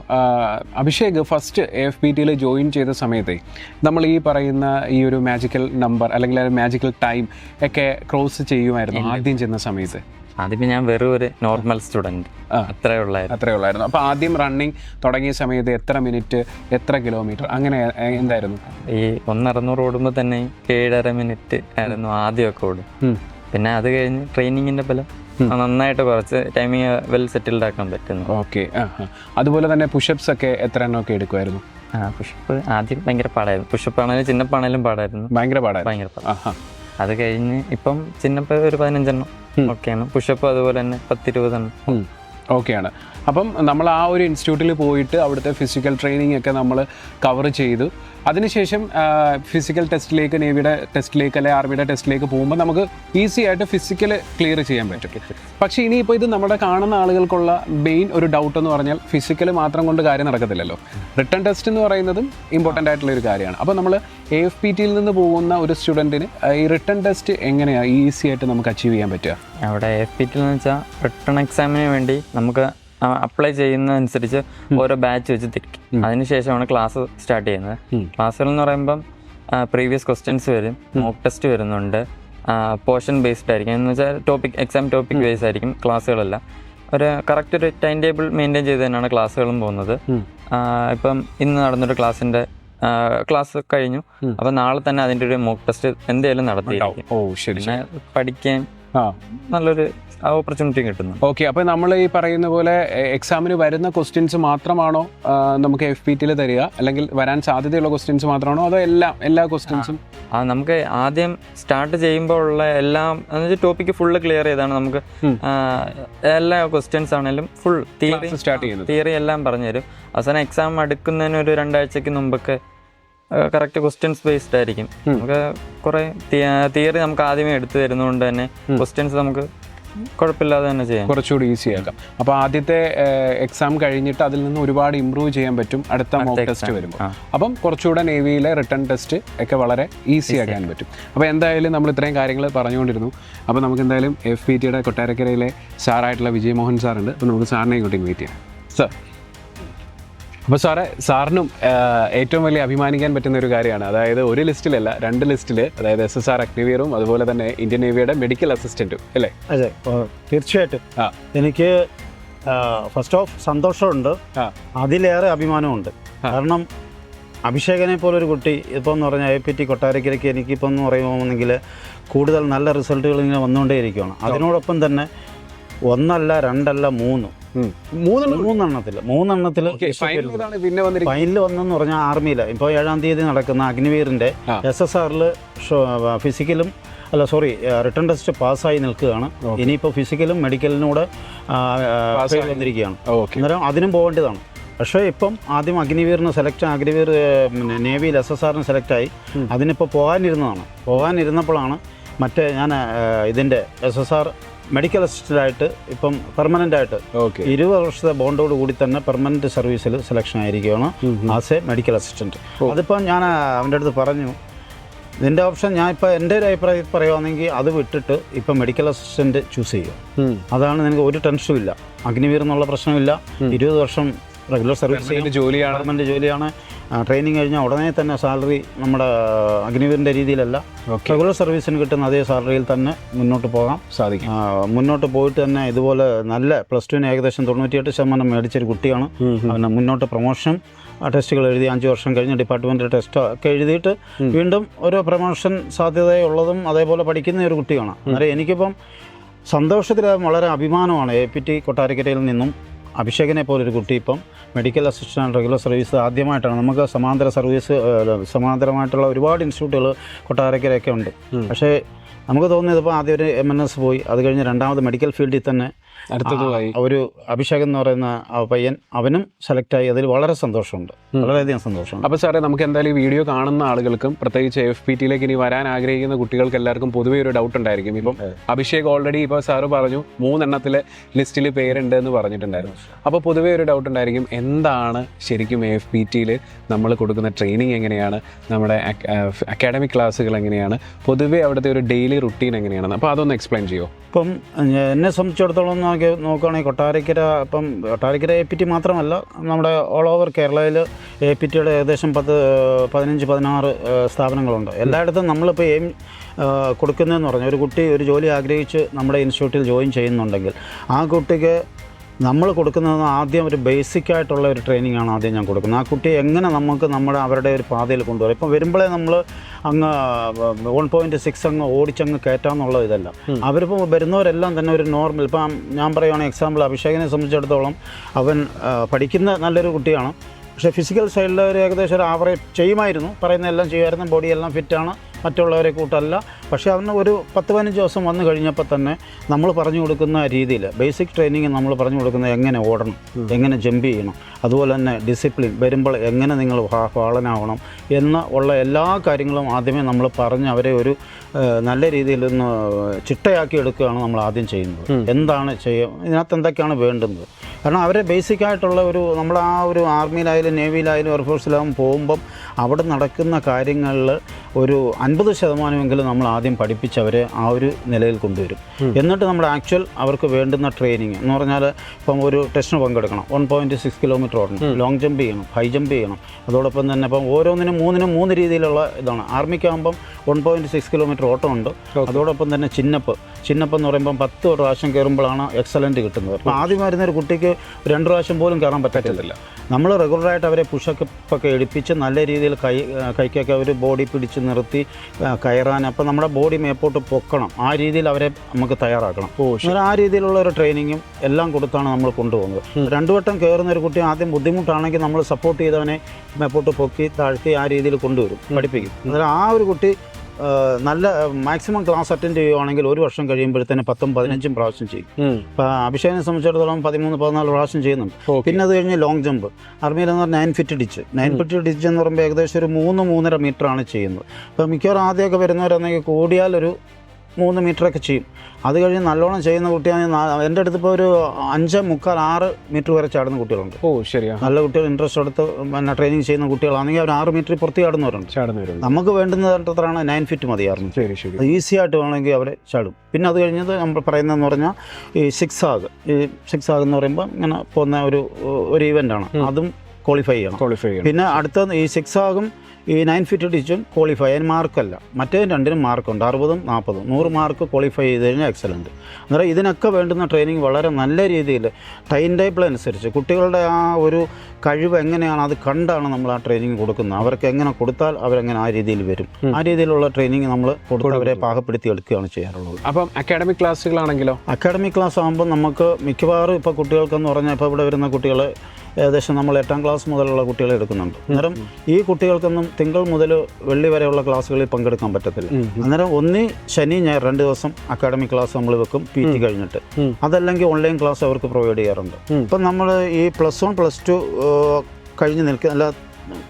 അഭിഷേക് ഫസ്റ്റ് എഫ് പി ടിയിൽ ജോയിൻ ചെയ്ത സമയത്തെ നമ്മൾ ഈ പറയുന്ന ഈ ഒരു മാജിക്കൽ നമ്പർ അല്ലെങ്കിൽ മാജിക്കൽ ടൈം ഒക്കെ ക്രോസ് ചെയ്യുമായിരുന്നു ആദ്യം ചെന്ന സമയത്ത്. അതിപ്പോ ഞാൻ വെറും ഒരു നോർമൽ സ്റ്റുഡന്റ്. അത്രേ ഉള്ളായിരുന്നു. അത്രേ ഉള്ളായിരുന്നു. അപ്പോൾ ആദ്യം റണ്ണിങ് തുടങ്ങിയ സമയത്ത് എത്ര മിനിറ്റ് എത്ര കിലോമീറ്റർ അങ്ങനെ എന്തായിരുന്നു? ഈ ഒന്നറുന്നൂറ് ഓടുമ്പോൾ തന്നെ ഏഴര മിനിറ്റ് ആയിരുന്നു ആദ്യമൊക്കെ ഓടും. പിന്നെ അത് കഴിഞ്ഞ് ട്രെയിനിങ്ങിന്റെ ഫലം. നന്നായിട്ട് കുറച്ച് ടൈമിങ് വെൽ സെറ്റിൽഡ് ആക്കാൻ പറ്റുന്നു. ഓക്കെ. അതുപോലെ തന്നെ പുഷപ്സ് ഒക്കെ എത്ര എണ്ണമൊക്കെ എടുക്കുമായിരുന്നു പുഷപ്പ് ആദ്യം ഭയങ്കര പാടായിരുന്നു. പുഷപ്പ് ആണെങ്കിലും ചിന്നപ്പാണെങ്കിലും പാടായിരുന്നു. ഭയങ്കര പാടായിരുന്നു. ഭയങ്കര പാടാ അത് കഴിഞ്ഞ് ഇപ്പം ചിന്നപ്പ ഒരു പതിനഞ്ചെണ്ണം. ഒക്കെയാണ് പുഷപ്പ് അതുപോലെ തന്നെ പത്തിരുപതെണ്ണം ഓക്കെയാണ്. അപ്പം നമ്മൾ ആ ഒരു ഇൻസ്റ്റിറ്റ്യൂട്ടിൽ പോയിട്ട് അവിടുത്തെ ഫിസിക്കൽ ട്രെയിനിങ് ഒക്കെ നമ്മൾ കവർ ചെയ്തു. അതിനുശേഷം ഫിസിക്കൽ ടെസ്റ്റിലേക്ക് നേവിയുടെ ടെസ്റ്റിലേക്ക് അല്ലെങ്കിൽ ആർമിയുടെ ടെസ്റ്റിലേക്ക് പോകുമ്പോൾ നമുക്ക് ഈസി ആയിട്ട് ഫിസിക്കൽ ക്ലിയർ ചെയ്യാൻ പറ്റും. പക്ഷേ ഇനിയിപ്പോൾ ഇത് നമ്മുടെ കാണുന്ന ആളുകൾക്കുള്ള മെയിൻ ഒരു ഡൗട്ട് എന്ന് പറഞ്ഞാൽ ഫിസിക്കൽ മാത്രം കൊണ്ട് കാര്യം നടക്കത്തില്ലല്ലോ. റിട്ടേൺ ടെസ്റ്റ് എന്ന് പറയുന്നതും ഇമ്പോർട്ടന്റ് ആയിട്ടുള്ള ഒരു കാര്യമാണ്. അപ്പോൾ നമ്മൾ എ എഫ് പി ടിയിൽ നിന്ന് പോകുന്ന ഒരു സ്റ്റുഡന്റിന് ഈ റിട്ടേൺ ടെസ്റ്റ് എങ്ങനെയാണ് ഈസി ആയിട്ട് നമുക്ക് അച്ചീവ് ചെയ്യാൻ പറ്റുക. അവിടെ എഫ് പി ടിയിൽ എന്ന് വെച്ചാൽ റിട്ടേൺ എക്സാമിന് വേണ്ടി നമുക്ക് അപ്ലൈ ചെയ്യുന്നതനുസരിച്ച് ഓരോ ബാച്ച് വെച്ച് തിരിക്കും അതിനുശേഷമാണ് ക്ലാസ് സ്റ്റാർട്ട് ചെയ്യുന്നത്. ക്ലാസ്സുകൾ എന്ന് പറയുമ്പം പ്രീവിയസ് ക്വസ്റ്റ്യൻസ് വരും മോക്ക് ടെസ്റ്റ് വരുന്നുണ്ട് പോർഷൻ ബേസ്ഡ് ആയിരിക്കും. എന്ന് വെച്ചാൽ ടോപ്പിക് എക്സാം ടോപ്പിക് ബേസ് ആയിരിക്കും ക്ലാസ്സുകളെല്ലാം ഒരു കറക്റ്റ് ഒരു ടൈം ടേബിൾ മെയിന്റെയിൻ ചെയ്ത് തന്നെയാണ് ക്ലാസ്സുകളും പോകുന്നത്. ഇപ്പം ഇന്ന് നടന്നൊരു ക്ലാസ്സിന്റെ ക്ലാസ് കഴിഞ്ഞു. അപ്പം നാളെ തന്നെ അതിന്റെ ഒരു മോക്ക് ടെസ്റ്റ് എന്തായാലും നടത്തി ഓ ശരി പിന്നെ ആ നല്ലൊരു ഓപ്പർച്യൂണിറ്റി കിട്ടുന്നു. ഓക്കെ അപ്പോൾ നമ്മൾ ഈ പറയുന്ന പോലെ എക്സാമിന് വരുന്ന ക്വസ്റ്റ്യൻസ് മാത്രമാണോ നമുക്ക് എഫ് പി ടിയിൽ തരിക? അല്ലെങ്കിൽ വരാൻ സാധ്യതയുള്ള ക്വസ്റ്റ്യൻസ് മാത്രമാണോ? അതോ എല്ലാം എല്ലാ ക്വസ്റ്റ്യൻസും ആ നമുക്ക് ആദ്യം സ്റ്റാർട്ട് ചെയ്യുമ്പോൾ ഉള്ള എല്ലാം അതായത് ടോപ്പിക്ക് ഫുള്ള് ക്ലിയർ ചെയ്താണ് നമുക്ക്. എല്ലാ ക്വസ്റ്റ്യൻസ് ആണെങ്കിലും ഫുൾ തിയറി സ്റ്റാർട്ട് ചെയ്യുന്നത്. തിയറി എല്ലാം പറഞ്ഞുതരും. അവസാനം എക്സാം അടുക്കുന്നതിന് ഒരു രണ്ടാഴ്ചക്ക് മുമ്പൊക്കെ കറക്റ്റ് ക്വസ്റ്റ്യൻസ് ബേസ്ഡ് ആയിരിക്കും. നമുക്ക് കുറെ തിയറി നമുക്ക് ആദ്യമേ എടുത്തു തരുന്നതുകൊണ്ട് തന്നെ ക്വസ്റ്റ്യൻസ് നമുക്ക് കുഴപ്പമില്ലാതെ തന്നെ ചെയ്യാം. കുറച്ചുകൂടി ഈസി ആക്കാം. അപ്പോൾ ആദ്യത്തെ എക്സാം കഴിഞ്ഞിട്ട് അതിൽ നിന്ന് ഒരുപാട് ഇമ്പ്രൂവ് ചെയ്യാൻ പറ്റും. അടുത്ത മോക്ക് ടെസ്റ്റ് വരുമ്പോൾ. അപ്പം കുറച്ചുകൂടെ നേവിയിലെ റിട്ടേൺ ടെസ്റ്റ് ഒക്കെ വളരെ ഈസി ആക്കാൻ പറ്റും. അപ്പോൾ എന്തായാലും നമ്മൾ ഇത്രയും കാര്യങ്ങൾ പറഞ്ഞുകൊണ്ടിരുന്നു. അപ്പോൾ നമുക്ക് എന്തായാലും എഫ് പി ടിയുടെ കൊട്ടാരക്കരയിലെ സാറായിട്ടുള്ള വിജയ് മോഹൻ സാറുണ്ട് അപ്പോൾ നമുക്ക് സാറിനെ ഇങ്ങോട്ട് ഇൻവൈറ്റ് ചെയ്യാം. സാർ അപ്പോൾ സാറേ സാറിനും ഏറ്റവും വലിയ അഭിമാനിക്കാൻ പറ്റുന്ന ഒരു കാര്യമാണ്. അതായത് ഒരു ലിസ്റ്റിലല്ല രണ്ട് ലിസ്റ്റിൽ അതായത് എസ് എസ് ആർ അഗ്നിവീറും അതുപോലെ തന്നെ ഇന്ത്യൻ നേവിയുടെ മെഡിക്കൽ അസിസ്റ്റന്റും അല്ലേ? അതെ തീർച്ചയായിട്ടും. ആ. എനിക്ക് ഫസ്റ്റ് ഓഫ് സന്തോഷമുണ്ട്. അതിലേറെ അഭിമാനമുണ്ട്. കാരണം അഭിഷേകനെ പോലൊരു കുട്ടി ഇപ്പോൾ എന്ന് പറഞ്ഞാൽ എ പി ടി കൊട്ടാരക്കരയ്ക്ക് എനിക്കിപ്പോൾ എന്ന് പറയുമ്പോൾ കൂടുതൽ നല്ല റിസൾട്ടുകൾ ഇങ്ങനെ വന്നുകൊണ്ടേയിരിക്കുകയാണ്. അതിനോടൊപ്പം തന്നെ ഒന്നല്ല രണ്ടല്ല മൂന്ന്. മൂന്നെണ്ണത്തിൽ മൂന്നെണ്ണത്തിൽ ഫൈനൽ വന്നെന്ന് പറഞ്ഞാൽ ആർമിയില. ഇപ്പോൾ ഏഴാം തീയതി നടക്കുന്ന അഗ്നിവീറിന്റെ. എസ് എസ് ആറിൽ ഫിസിക്കലും അല്ല സോറി റിട്ടേൺ ടെസ്റ്റ് പാസ്സായി നിൽക്കുകയാണ്. ഇനിയിപ്പോൾ ഫിസിക്കലും മെഡിക്കലിനൂടെ. വന്നിരിക്കുകയാണ്. അന്നേരം അതിനും പോകേണ്ടതാണ്. പക്ഷേ ഇപ്പം ആദ്യം അഗ്നിവീറിന് സെലക്ട് അഗ്നിവീർ പിന്നെ നേവിയിൽ എസ് എസ് ആറിന് സെലക്റ്റായി അതിനിപ്പോൾ പോകാനിരുന്നതാണ്. പോകാനിരുന്നപ്പോഴാണ് മറ്റേ ഞാൻ ഇതിന്റെ എസ് എസ് ആർ മെഡിക്കൽ അസിസ്റ്റന്റായിട്ട് ഇപ്പം പെർമനന്റ് ആയിട്ട് ഓക്കെ ഇരുപത് വർഷത്തെ ബോണ്ടോട് കൂടി തന്നെ പെർമനന്റ് സർവീസിൽ സെലക്ഷൻ ആയിരിക്കുകയാണ് ആസ് എ മെഡിക്കൽ അസിസ്റ്റന്റ്. അതിപ്പം ഞാൻ അവന്റെ അടുത്ത് പറഞ്ഞു ഇതിന്റെ ഓപ്ഷൻ ഞാൻ ഇപ്പോൾ എന്റെ ഒരു അഭിപ്രായം പറയുവാണെങ്കിൽ അത് വിട്ടിട്ട് ഇപ്പം മെഡിക്കൽ അസിസ്റ്റന്റ് ചൂസ് ചെയ്യുക. അതാണ് നിനക്ക് ഒരു ടെൻഷനും ഇല്ല. അഗ്നിവീർ എന്നുള്ള പ്രശ്നമില്ല. ഇരുപത് വർഷം റെഗുലർ സർവീസ് ജോലിയാണ്. ഗവൺമെന്റ് ജോലിയാണ്. ട്രെയിനിങ് കഴിഞ്ഞാൽ ഉടനെ തന്നെ സാലറി നമ്മുടെ അഗ്നിവീറിന്റെ രീതിയിലല്ല. റെഗുലർ സർവീസിന് കിട്ടുന്ന അതേ സാലറിയിൽ തന്നെ മുന്നോട്ട് പോകാം സാധിക്കും. മുന്നോട്ട് പോയിട്ട് തന്നെ ഇതുപോലെ നല്ല പ്ലസ് ടുവിന് ഏകദേശം തൊണ്ണൂറ്റിയെട്ട് ശതമാനം മേടിച്ചൊരു കുട്ടിയാണ്. അവന് മുന്നോട്ട് പ്രൊമോഷൻ ടെസ്റ്റുകൾ എഴുതി അഞ്ച് വർഷം കഴിഞ്ഞ് ഡിപ്പാർട്ട്മെന്റ് ടെസ്റ്റ് ഒക്കെ എഴുതിയിട്ട് വീണ്ടും ഒരു പ്രൊമോഷൻ സാധ്യതയുള്ളതും അതേപോലെ പഠിക്കുന്ന ഒരു കുട്ടിയാണ്. അന്നേരം എനിക്കിപ്പം സന്തോഷത്തിൽ വളരെ അഭിമാനമാണ്. എ പി ടി കൊട്ടാരക്കരയിൽ നിന്നും അഭിഷേകിനെ പോലൊരു കുട്ടി ഇപ്പം മെഡിക്കൽ അസിസ്റ്റന്റ് റെഗുലർ സർവീസ് ആദ്യമായിട്ടാണ്. നമുക്ക് സമാന്തര സർവീസ് സമാന്തരമായിട്ടുള്ള ഒരുപാട് ഇൻസ്റ്റിറ്റ്യൂട്ടുകൾ കൊട്ടാരക്കരയൊക്കെ ഉണ്ട്. പക്ഷേ നമുക്ക് തോന്നുന്നത് ഇപ്പോൾ ആദ്യം ഒരു എം എൻ എസ് പോയി. അത് കഴിഞ്ഞ് രണ്ടാമത് മെഡിക്കൽ ഫീൽഡിൽ തന്നെ അടുത്തതുമായി ഒരു അഭിഷേക് എന്ന് പറയുന്ന ആ പയ്യൻ അവനും സെലക്ട് ആയി. അതിൽ വളരെ സന്തോഷമുണ്ട്. വളരെയധികം സന്തോഷമുണ്ട്. അപ്പോൾ സാറേ നമുക്ക് എന്തായാലും ഈ വീഡിയോ കാണുന്ന ആളുകൾക്കും പ്രത്യേകിച്ച് എഫ് പി ടിയിലേക്ക് ഇനി വരാൻ ആഗ്രഹിക്കുന്ന കുട്ടികൾക്ക് എല്ലാവർക്കും പൊതുവേ ഒരു ഡൗട്ട് ഉണ്ടായിരിക്കും. ഇപ്പം അഭിഷേക് ഓൾറെഡി ഇപ്പോൾ സാറ് പറഞ്ഞു മൂന്നെണ്ണത്തിലെ ലിസ്റ്റിൽ പേരുണ്ട് എന്ന് പറഞ്ഞിട്ടുണ്ടായിരുന്നു. അപ്പോൾ പൊതുവേ ഒരു ഡൗട്ട് ഉണ്ടായിരിക്കും എന്താണ് ശരിക്കും എഫ് പി ടിയിൽ നമ്മൾ കൊടുക്കുന്ന ട്രെയിനിങ് എങ്ങനെയാണ്? നമ്മുടെ അക്കാഡമിക് ക്ലാസ്സുകൾ എങ്ങനെയാണ്? പൊതുവേ അവിടുത്തെ ഒരു ഡെയിലി റുട്ടീൻ എങ്ങനെയാണ്? അപ്പോൾ അതൊന്ന് എക്സ്പ്ലെയിൻ ചെയ്യുമോ ഇപ്പം എന്നെ സംബന്ധിച്ചിടത്തോളം നോക്കി നോക്കുകയാണെങ്കിൽ കൊട്ടാരക്കര ഇപ്പം കൊട്ടാരക്കര എ പി ടി മാത്രമല്ല നമ്മുടെ ഓൾ ഓവർ കേരളയിൽ എ പി ടിയുടെ ഏകദേശം പത്ത് പതിനഞ്ച് പതിനാറ് സ്ഥാപനങ്ങളുണ്ട്. എല്ലായിടത്തും നമ്മളിപ്പോൾ എയിം കൊടുക്കുന്നതെന്ന് പറഞ്ഞാൽ ഒരു കുട്ടി ഒരു ജോലി ആഗ്രഹിച്ച് നമ്മുടെ ഇൻസ്റ്റിറ്റ്യൂട്ടിൽ ജോയിൻ ചെയ്യുന്നുണ്ടെങ്കിൽ ആ കുട്ടിക്ക് നമ്മൾ കൊടുക്കുന്നത് ആദ്യം ഒരു ബേസിക് ആയിട്ടുള്ള ഒരു ട്രെയിനിങ് ആണ് ആദ്യം ഞാൻ കൊടുക്കുന്നത്. ആ കുട്ടി എങ്ങനെ നമുക്ക് നമ്മുടെ അവരുടെ ഒരു പാതയിൽ കൊണ്ടുവരാം? ഇപ്പം വരുമ്പോഴേ നമ്മൾ അങ്ങ് വൺ പോയിന്റ് സിക്സ് അങ്ങ് ഓടിച്ചങ്ങ് കയറ്റാമെന്നുള്ള ഇതല്ല. അവരിപ്പോൾ വരുന്നവരെല്ലാം തന്നെ ഒരു നോർമൽ ഇപ്പം ഞാൻ പറയുവാണെങ്കിൽ എക്സാമ്പിൾ അഭിഷേകിനെ സംബന്ധിച്ചിടത്തോളം അവൻ പഠിക്കുന്ന നല്ലൊരു കുട്ടിയാണ്. പക്ഷേ ഫിസിക്കൽ സൈഡിൽ ഒരു ഏകദേശം ഒരു ആവറേജ് ചെയ്യുമായിരുന്നു. പറയുന്നതെല്ലാം ചെയ്യുമായിരുന്നു. ബോഡിയെല്ലാം ഫിറ്റാണ് മറ്റുള്ളവരെ കൂട്ടല്ല. പക്ഷേ അവന് ഒരു പത്ത് പതിനഞ്ച് ദിവസം വന്നു കഴിഞ്ഞപ്പോൾ തന്നെ നമ്മൾ പറഞ്ഞു കൊടുക്കുന്ന രീതിയിൽ ബേസിക് ട്രെയിനിങ് നമ്മൾ പറഞ്ഞു കൊടുക്കുന്നത് എങ്ങനെ ഓടണം എങ്ങനെ ജമ്പ് ചെയ്യണം അതുപോലെ തന്നെ ഡിസിപ്ലിൻ വരുമ്പോൾ എങ്ങനെ നിങ്ങൾ ഫാളനാവണം എന്ന് ഉള്ള എല്ലാ കാര്യങ്ങളും ആദ്യമേ നമ്മൾ പറഞ്ഞ് അവരെ ഒരു നല്ല രീതിയിൽ ഒന്ന് ചിട്ടയാക്കി എടുക്കുകയാണ് നമ്മൾ ആദ്യം ചെയ്യുന്നത്. എന്താണ് ചെയ്യുക ഇതിനകത്ത് എന്തൊക്കെയാണ് വേണ്ടുന്നത്? കാരണം അവരെ ബേസിക് ആയിട്ടുള്ള ഒരു നമ്മൾ ആ ഒരു ആർമിയിലായാലും നേവിയിലായാലും എയർഫോഴ്സിലായാലും പോകുമ്പം അവിടെ നടക്കുന്ന കാര്യങ്ങളിൽ ഒരു അൻപത് ശതമാനമെങ്കിലും നമ്മൾ ആദ്യം പഠിപ്പിച്ചവരെ ആ ഒരു നിലയിൽ കൊണ്ടുവരും. എന്നിട്ട് നമ്മുടെ ആക്ച്വൽ അവർക്ക് വേണ്ടുന്ന ട്രെയിനിങ് എന്ന് പറഞ്ഞാൽ ഇപ്പം ഒരു ടെസ്റ്റിന് പങ്കെടുക്കണം. വൺ പോയിന്റ് സിക്സ് കിലോമീറ്റർ ഓടണം. ലോങ് ജമ്പ് ചെയ്യണം. ഹൈ ജമ്പ് ചെയ്യണം. അതോടൊപ്പം തന്നെ ഇപ്പം ഓരോന്നിനും മൂന്നിനും മൂന്ന് രീതിയിലുള്ള ഇതാണ്. ആർമിക്കാകുമ്പം വൺ പോയിന്റ് സിക്സ് കിലോമീറ്റർ ഓട്ടമുണ്ട് അതോടൊപ്പം തന്നെ ചിന്നപ്പ് ചിന്നപ്പ് എന്ന് പറയുമ്പം പത്ത് പ്രാവശ്യം കയറുമ്പോഴാണ് എക്സലന്റ് കിട്ടുന്നത്. അപ്പോൾ ആദ്യം വരുന്ന ഒരു കുട്ടിക്ക് രണ്ട് പ്രാവശ്യം പോലും കയറാൻ പറ്റത്തില്ല. നമ്മൾ റെഗുലറായിട്ട് അവരെ പുഷപ്പ് ഒക്കെ എടുപ്പിച്ച് നല്ല രീതിയിൽ കൈ കൈക്കൊക്കെ അവർ ബോഡി പിടിച്ച് നിർത്തി കയറാൻ അപ്പോൾ നമ്മുടെ ബോഡി മേപ്പോട്ട് പൊക്കണം. ആ രീതിയിൽ അവരെ നമുക്ക് തയ്യാറാക്കണം. അങ്ങനെ ആ രീതിയിലുള്ള ഒരു ട്രെയിനിങ്ങും എല്ലാം കൊടുത്താണ് നമ്മൾ കൊണ്ടുപോകുന്നത്. രണ്ടു വട്ടം കയറുന്ന ഒരു കുട്ടി ആദ്യം ബുദ്ധിമുട്ടാണെങ്കിൽ നമ്മൾ സപ്പോർട്ട് ചെയ്തവനെ മേപ്പോട്ട് പൊക്കി താഴ്ത്തി ആ രീതിയിൽ കൊണ്ടുവരും പഠിപ്പിക്കും. എന്നാൽ ആ ഒരു കുട്ടി നല്ല മാക്സിമം ക്ലാസ് അറ്റൻഡ് ചെയ്യുവാണെങ്കിൽ ഒരു വർഷം കഴിയുമ്പോഴത്തേന് പത്തും പതിനഞ്ചും പ്രാവശ്യം ചെയ്യും. അഭിഷേകനെ അഭിഷേകിനെ സംബന്ധിച്ചിടത്തോളം പതിമൂന്ന് പതിനാല് പ്രാവശ്യം ചെയ്യുന്നുണ്ട്. പിന്നെ അത് കഴിഞ്ഞ് ലോങ് ജമ്പ് ആർമിയിൽ എന്ന് പറഞ്ഞാൽ nine feet ditch nine feet ditch എന്ന് പറയുമ്പോൾ ഏകദേശം ഒരു മൂന്ന് മൂന്നര മീറ്ററാണ് ചെയ്യുന്നത്. അപ്പോൾ മിക്കവാറും ആദ്യമൊക്കെ വരുന്നവരാണെങ്കിൽ കൂടിയാൽ ഒരു മൂന്ന് മീറ്ററൊക്കെ ചെയ്യും. അത് കഴിഞ്ഞ് നല്ലോണം ചെയ്യുന്ന കുട്ടിയാണെങ്കിൽ എന്റെ അടുത്ത് ഇപ്പോൾ ഒരു അഞ്ച് മുക്കാൽ ആറ് മീറ്റർ വരെ ചാടുന്ന കുട്ടികളുണ്ട്. ഓ ശരിയാണ് നല്ല കുട്ടികൾ ഇൻട്രസ്റ്റ് എടുത്ത് പിന്നെ ട്രെയിനിങ് ചെയ്യുന്ന കുട്ടികളാണെങ്കിൽ അവർ ആറ് മീറ്റർ പുറത്ത് ചാടുന്നവരുണ്ട്. ചാടുന്നവരുണ്ട്. നമുക്ക് വേണ്ടുന്നതാണ് നയൻ ഫിറ്റ് മതിയായിരുന്നു ശരി ശരി. ഈസി ആയിട്ട് വേണമെങ്കിൽ അവരെ ചാടും. പിന്നെ അത് കഴിഞ്ഞത് നമ്മൾ പറയുന്നതെന്ന് പറഞ്ഞാൽ ഈ സിക്സ് ആഗ് ഈ സിക്സ് ആഗ് എന്ന് പറയുമ്പോൾ ഇങ്ങനെ പോകുന്ന ഒരു ഒരു ഇവന്റ് ആണ്. അതും ക്വാളിഫൈ ചെയ്യണം. ക്വാളിഫൈ ചെയ്യണം. പിന്നെ അടുത്ത ഈ സിക്സ് ആകും ഈ നയൻ ഫിറ്റ് ടീച്ചും ക്വാളിഫൈ അതിന് മാർക്കല്ല മറ്റേ രണ്ടിനും മാർക്കുണ്ട് അറുപതും നാൽപ്പതും നൂറ് മാർക്ക് ക്വാളിഫൈ ചെയ്ത് കഴിഞ്ഞാൽ എക്സലന്റ് അന്നേരം ഇതിനൊക്കെ വേണ്ടുന്ന ട്രെയിനിങ് വളരെ നല്ല രീതിയിൽ ടൈം ടേബിൾ അനുസരിച്ച് കുട്ടികളുടെ ആ ഒരു കഴിവ് എങ്ങനെയാണ് അത് കണ്ടാണ് നമ്മൾ ആ ട്രെയിനിങ് കൊടുക്കുന്നത്. അവർക്ക് എങ്ങനെ കൊടുത്താൽ അവരെങ്ങനെ ആ രീതിയിൽ വരും. ആ രീതിയിലുള്ള ട്രെയിനിങ് നമ്മൾ കൊടുത്ത് അവരെ പാകപ്പെടുത്തി എടുക്കുകയാണ് ചെയ്യാറുള്ളത്. അപ്പം അക്കാഡമിക് ക്ലാസ്സുകളാണെങ്കിലോ അക്കാഡമിക് ക്ലാസ് ആകുമ്പോൾ നമുക്ക് മിക്കവാറും ഇപ്പോൾ കുട്ടികൾക്കെന്ന് പറഞ്ഞാൽ ഇപ്പോൾ ഇവിടെ വരുന്ന കുട്ടികൾ ഏകദേശം നമ്മൾ എട്ടാം ക്ലാസ് മുതലുള്ള കുട്ടികളെ എടുക്കുന്നുണ്ട്. അന്നേരം ഈ കുട്ടികൾക്കൊന്നും തിങ്കൾ മുതൽ വെള്ളി വരെയുള്ള ക്ലാസ്സുകളിൽ പങ്കെടുക്കാൻ പറ്റത്തില്ല. അന്നേരം ഒന്ന് ശനി ഞാൻ രണ്ട് ദിവസം അക്കാഡമിക് ക്ലാസ് നമ്മൾ വെക്കും പി ടി കഴിഞ്ഞിട്ട്. അതല്ലെങ്കിൽ ഓൺലൈൻ ക്ലാസ് അവർക്ക് പ്രൊവൈഡ് ചെയ്യാറുണ്ട്. ഇപ്പം നമ്മൾ ഈ പ്ലസ് വൺ പ്ലസ് ടു കഴിഞ്ഞ് നിൽക്കുക അല്ല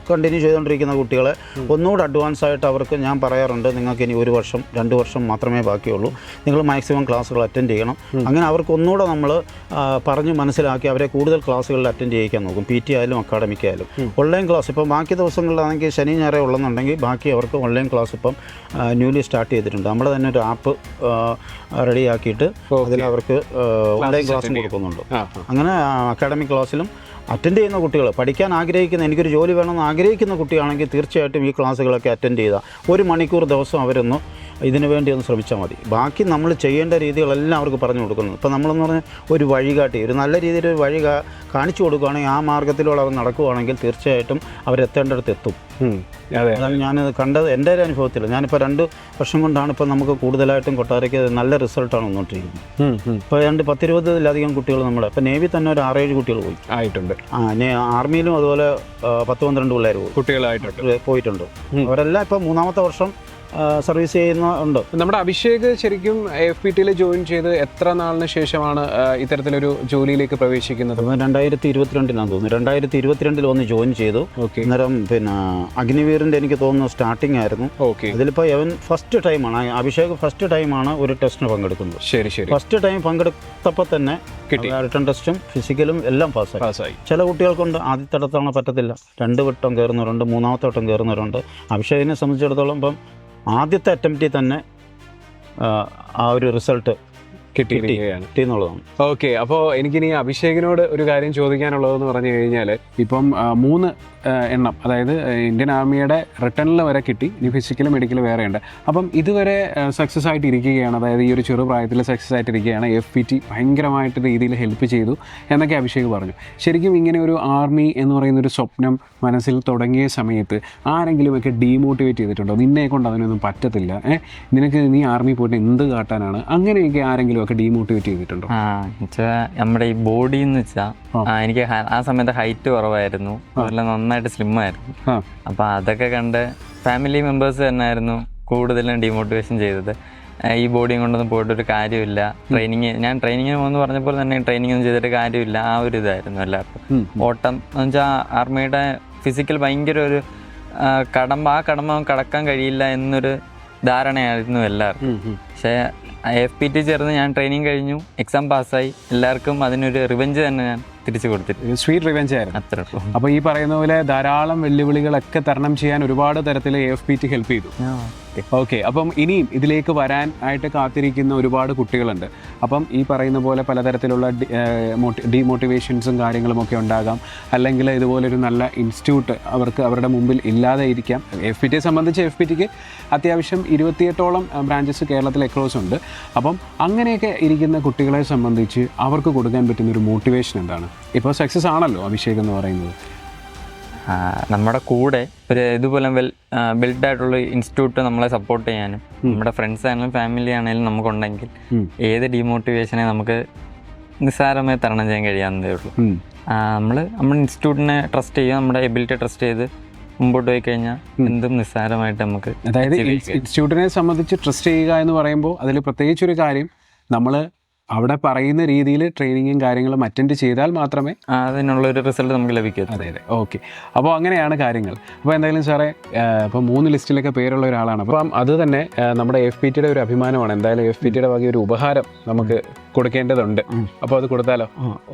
കണ്ടിന്യൂ ചെയ്തുകൊണ്ടിരിക്കുന്ന കുട്ടികളെ ഒന്നുകൂടെ അഡ്വാൻസ് ആയിട്ട് അവർക്ക് ഞാൻ പറയാറുണ്ട് നിങ്ങൾക്ക് ഇനി ഒരു വർഷം രണ്ട് വർഷം മാത്രമേ ബാക്കിയുള്ളൂ. നിങ്ങൾ മാക്സിമം ക്ലാസ്സുകൾ അറ്റൻഡ് ചെയ്യണം. അങ്ങനെ അവർക്ക് ഒന്നുകൂടെ നമ്മൾ പറഞ്ഞ് മനസ്സിലാക്കി അവരെ കൂടുതൽ ക്ലാസ്സുകളിൽ അറ്റൻഡ് ചെയ്യിക്കാൻ നോക്കും. പി ടി ആയാലും അക്കാഡമിക് ആയാലും. ഓൺലൈൻ ക്ലാസ് ഇപ്പം ബാക്കി ദിവസങ്ങളിലാണെങ്കിൽ ശനി ഞായറേ ഉള്ളെന്നുണ്ടെങ്കിൽ ബാക്കി അവർക്ക് ഓൺലൈൻ ക്ലാസ് ഇപ്പം ന്യൂലി സ്റ്റാർട്ട് ചെയ്തിട്ടുണ്ട്. നമ്മുടെ തന്നെ ഒരു ആപ്പ് റെഡിയാക്കിയിട്ട് അതിൽ അവർക്ക് ഓൺലൈൻ ക്ലാസ്സും കൊടുക്കുന്നുണ്ട്. അങ്ങനെ അക്കാഡമിക് ക്ലാസ്സിലും അറ്റൻഡ് ചെയ്യുന്ന കുട്ടികൾ പഠിക്കാൻ ആഗ്രഹിക്കുന്ന എനിക്കൊരു ജോലി വേണമെന്ന് ആഗ്രഹിക്കുന്ന കുട്ടിയാണെങ്കിൽ തീർച്ചയായിട്ടും ഈ ക്ലാസ്സുകളൊക്കെ അറ്റൻഡ് ചെയ്താൽ ഒരു മണിക്കൂർ ദിവസം അവരൊന്ന് ഇതിനു വേണ്ടി ഒന്ന് ശ്രമിച്ചാൽ മതി. ബാക്കി നമ്മൾ ചെയ്യേണ്ട രീതികളെല്ലാം അവർക്ക് പറഞ്ഞു കൊടുക്കുന്നത് ഇപ്പോൾ നമ്മളെന്ന് പറഞ്ഞാൽ ഒരു വഴികാട്ടി ഒരു നല്ല രീതിയിൽ ഒരു വഴി കാണിച്ചു കൊടുക്കുകയാണെങ്കിൽ ആ മാർഗത്തിലൂടെ അവർ നടക്കുകയാണെങ്കിൽ തീർച്ചയായിട്ടും അവരെത്തേണ്ടടുത്ത് എത്തും. അതെ. ഞാനത് കണ്ടത് എന്റെ ഒരു അനുഭവത്തിൽ ഞാനിപ്പോൾ രണ്ട് വർഷം കൊണ്ടാണ് ഇപ്പോൾ നമുക്ക് കൂടുതലായിട്ടും കൊട്ടാരയ്ക്ക് നല്ല റിസൾട്ടാണ് വന്നുകൊണ്ടിരിക്കുന്നത്. ഇപ്പോൾ രണ്ട് പത്തിരുപതിലധികം കുട്ടികൾ നമ്മുടെ ഇപ്പോൾ നേവി തന്നെ ഒരു ആറേഴ് കുട്ടികൾ പോയി. ആയിട്ടുണ്ട്. ആ ആർമിയിലും അതുപോലെ പത്ത് പന്ത്രണ്ട് പിള്ളേർ പോയി. കുട്ടികളായിട്ടുണ്ട്. പോയിട്ടുണ്ട്. അവരെല്ലാം ഇപ്പോൾ മൂന്നാമത്തെ വർഷം സർവീസ് ചെയ്യുന്ന ഉണ്ട്. നമ്മുടെ അഭിഷേക് ശരിക്കും എഫ് പി ടിയിൽ ജോയിൻ ചെയ്ത് എത്ര നാളിന് ശേഷമാണ് ഇത്തരത്തിലൊരു ജോലിയിലേക്ക് പ്രവേശിക്കുന്നത്? രണ്ടായിരത്തി ഇരുപത്തിരണ്ടിലാന്ന് തോന്നുന്നു. രണ്ടായിരത്തി ഇരുപത്തിരണ്ടിൽ വന്ന് ജോയിൻ ചെയ്തു. ഓക്കെ അന്നേരം പിന്നെ അഗ്നിവീറിന്റെ എനിക്ക് തോന്നുന്നു സ്റ്റാർട്ടിംഗ് ആയിരുന്നു. ഓക്കെ അതിലിപ്പോൾ അവൻ ഫസ്റ്റ് ടൈമാണ് അഭിഷേക് ഫസ്റ്റ് ടൈമാണ് ഒരു ടെസ്റ്റിന് പങ്കെടുക്കുന്നത്. ശരി ശരി. ഫസ്റ്റ് ടൈം പങ്കെടുത്തപ്പോൾ തന്നെ കിട്ടി. റിട്ടേൺ ടെസ്റ്റും ഫിസിക്കലും എല്ലാം പാസ്സായി പാസ്സായി ചില കുട്ടികൾക്കുണ്ട് ആദ്യത്തെ തവണ പറ്റത്തില്ല. രണ്ട് വട്ടം കയറുന്നവരുണ്ട് മൂന്നാമത്തെ വട്ടം കയറുന്നവരുണ്ട്. അഭിഷേകിനെ സംബന്ധിച്ചിടത്തോളം ഇപ്പം ആദ്യത്തെ അറ്റംപ്റ്റിൽ തന്നെ ആ, ഒരു റിസൾട്ട് കിട്ടിയിരിക്കുകയാണ്. കിട്ടി എന്നുള്ളതാണ് ഓക്കെ അപ്പോൾ എനിക്കിനി അഭിഷേകിനോട് ഒരു കാര്യം ചോദിക്കാനുള്ളതെന്ന് പറഞ്ഞു കഴിഞ്ഞാൽ ഇപ്പം മൂന്ന് എണ്ണം അതായത് ഇന്ത്യൻ ആർമിയുടെ റിട്ടേണിൽ വരെ കിട്ടി ഇനി ഫിസിക്കലും മെഡിക്കലും വേറെ ഉണ്ട്. അപ്പം ഇതുവരെ സക്സസ് ആയിട്ട് ഇരിക്കുകയാണ് അതായത് ഈ ഒരു ചെറു പ്രായത്തിൽ സക്സസ് ആയിട്ട് ഇരിക്കുകയാണ് എഫ് പി ടി ഭയങ്കരമായിട്ട് രീതിയിൽ ഹെൽപ്പ് ചെയ്തു എന്നൊക്കെ അഭിഷേക് പറഞ്ഞു. ശരിക്കും ഇങ്ങനെ ഒരു ആർമി എന്ന് പറയുന്ന ഒരു സ്വപ്നം മനസ്സിൽ തുടങ്ങിയ സമയത്ത് ആരെങ്കിലുമൊക്കെ ഡീമോട്ടിവേറ്റ് ചെയ്തിട്ടുണ്ടോ? നിന്നെ കൊണ്ട് അതിനൊന്നും പറ്റത്തില്ല ഏഹ് നിനക്ക് നീ ആർമി പോയിട്ട് എന്ത് കാട്ടാനാണ്? അങ്ങനെയൊക്കെ ആരെങ്കിലും ഒക്കെ ഡീമോട്ടിവേറ്റ് ചെയ്തിട്ടുണ്ടോ? നമ്മുടെ ഈ ബോഡി എന്ന് വെച്ചാൽ. എനിക്ക് ആ സമയത്ത് ഹൈറ്റ് കുറവായിരുന്നു. അതുപോലെ നന്നായിട്ട് സ്ലിം ആയിരുന്നു. അപ്പൊ അതൊക്കെ കണ്ട് ഫാമിലി മെമ്പേഴ്സ് തന്നെ ആയിരുന്നു കൂടുതലും ഡീമോട്ടിവേഷൻ ചെയ്തത്. ഈ ബോഡിയും കൊണ്ടൊന്നും പോയിട്ട് ഒരു കാര്യമില്ല. ട്രെയിനിങ് ഞാൻ ട്രെയിനിങ്ങിന് പോകുന്നു പറഞ്ഞപ്പോൾ തന്നെ ട്രെയിനിങ് ഒന്നും ചെയ്തിട്ട് കാര്യമില്ല. ആ ഒരു ഇതായിരുന്നു എല്ലാവർക്കും. ഓട്ടം എന്ന് വെച്ചാൽ ആർമിയുടെ ഫിസിക്കൽ ഭയങ്കര ഒരു കടമ്പ ആ കടമ്പ കടക്കാൻ കഴിയില്ല എന്നൊരു ധാരണയായിരുന്നു എല്ലാവർക്കും. പക്ഷേ എഫ് പി ടി ചേർന്ന് ഞാൻ ട്രെയിനിങ് കഴിഞ്ഞു. എക്സാം പാസ്സായി എല്ലാവർക്കും അതിനൊരു റിവഞ്ച് തന്നെ ഞാൻ തിരിച്ചു കൊടുത്തിട്ട്. സ്വീറ്റ് റിവെഞ്ച് ആയിരുന്നു. അത്ര അപ്പോൾ ഈ പറയുന്ന പോലെ ധാരാളം വെല്ലുവിളികളൊക്കെ തരണം ചെയ്യാൻ ഒരുപാട് തരത്തിൽ എഫ് പി ടി ഹെൽപ്പ് ചെയ്തു. ഓക്കെ. അപ്പം ഇനിയും ഇതിലേക്ക് വരാൻ ആയിട്ട് കാത്തിരിക്കുന്ന ഒരുപാട് കുട്ടികളുണ്ട്. അപ്പം ഈ പറയുന്ന പോലെ പലതരത്തിലുള്ള ഡിമോട്ടിവേഷൻസും കാര്യങ്ങളും ഒക്കെ ഉണ്ടാകാം. അല്ലെങ്കിൽ ഇതുപോലൊരു നല്ല ഇൻസ്റ്റിറ്റ്യൂട്ട് അവർക്ക് അവരുടെ മുമ്പിൽ ഇല്ലാതെ ഇരിക്കാം എഫ് പി ടിയെ സംബന്ധിച്ച് എഫ് പി ടിക്ക് അത്യാവശ്യം ഇരുപത്തിയെട്ടോളം ബ്രാഞ്ചസ് കേരളത്തിൽ എക്രോസ് ഉണ്ട്. അപ്പം അങ്ങനെയൊക്കെ ഇരിക്കുന്ന കുട്ടികളെ സംബന്ധിച്ച് അവർക്ക് കൊടുക്കാൻ പറ്റുന്ന ഒരു മോട്ടിവേഷൻ എന്താണ്? ഇപ്പോൾ സക്സസ് ആണല്ലോ അഭിഷേക് എന്ന് പറയുന്നത്. നമ്മുടെ കൂടെ ഒരു ഇതുപോലെ വെൽ ബിൽഡ് ആയിട്ടുള്ള ഇൻസ്റ്റിറ്റ്യൂട്ട് നമ്മളെ സപ്പോർട്ട് ചെയ്യാനും നമ്മുടെ ഫ്രണ്ട്സ് ആണെങ്കിലും ഫാമിലി ആണെങ്കിലും നമുക്കുണ്ടെങ്കിൽ ഏത് ഡീമോട്ടിവേഷനെ നമുക്ക് നിസ്സാരമായി തരണം ചെയ്യാൻ കഴിയാവുന്നതേ ഉള്ളൂ. നമ്മൾ നമ്മുടെ ഇൻസ്റ്റിറ്റ്യൂട്ടിനെ ട്രസ്റ്റ് ചെയ്യുക നമ്മുടെ എബിലിറ്റി ട്രസ്റ്റ് ചെയ്ത് മുമ്പോട്ട് പോയി കഴിഞ്ഞാൽ എന്തും നിസ്സാരമായിട്ട് നമുക്ക് അതായത് ഇൻസ്റ്റിറ്റ്യൂട്ടിനെ സംബന്ധിച്ച് ട്രസ്റ്റ് ചെയ്യുക എന്ന് പറയുമ്പോൾ അതിൽ പ്രത്യേകിച്ചൊരു കാര്യം നമ്മൾ അവിടെ പറയുന്ന രീതിയിൽ ട്രെയിനിങ്ങും കാര്യങ്ങളും അറ്റൻഡ് ചെയ്താൽ മാത്രമേ അതിനുള്ള ഒരു റിസൾട്ട് നമുക്ക് ലഭിക്കും അതെ അതെ. ഓക്കെ അപ്പോൾ അങ്ങനെയാണ് കാര്യങ്ങൾ. അപ്പോൾ എന്തായാലും സാറേ ഇപ്പോൾ മൂന്ന് ലിസ്റ്റിലൊക്കെ പേരുള്ള ഒരാളാണ്. അപ്പം അത് തന്നെ നമ്മുടെ എഫ് പി ടിയുടെ ഒരു അഭിമാനമാണ്. എന്തായാലും എഫ് പി ടിയുടെ വകി ഒരു ഉപഹാരം നമുക്ക് കൊടുക്കേണ്ടതുണ്ട്. അപ്പോൾ അത് കൊടുത്താലോ?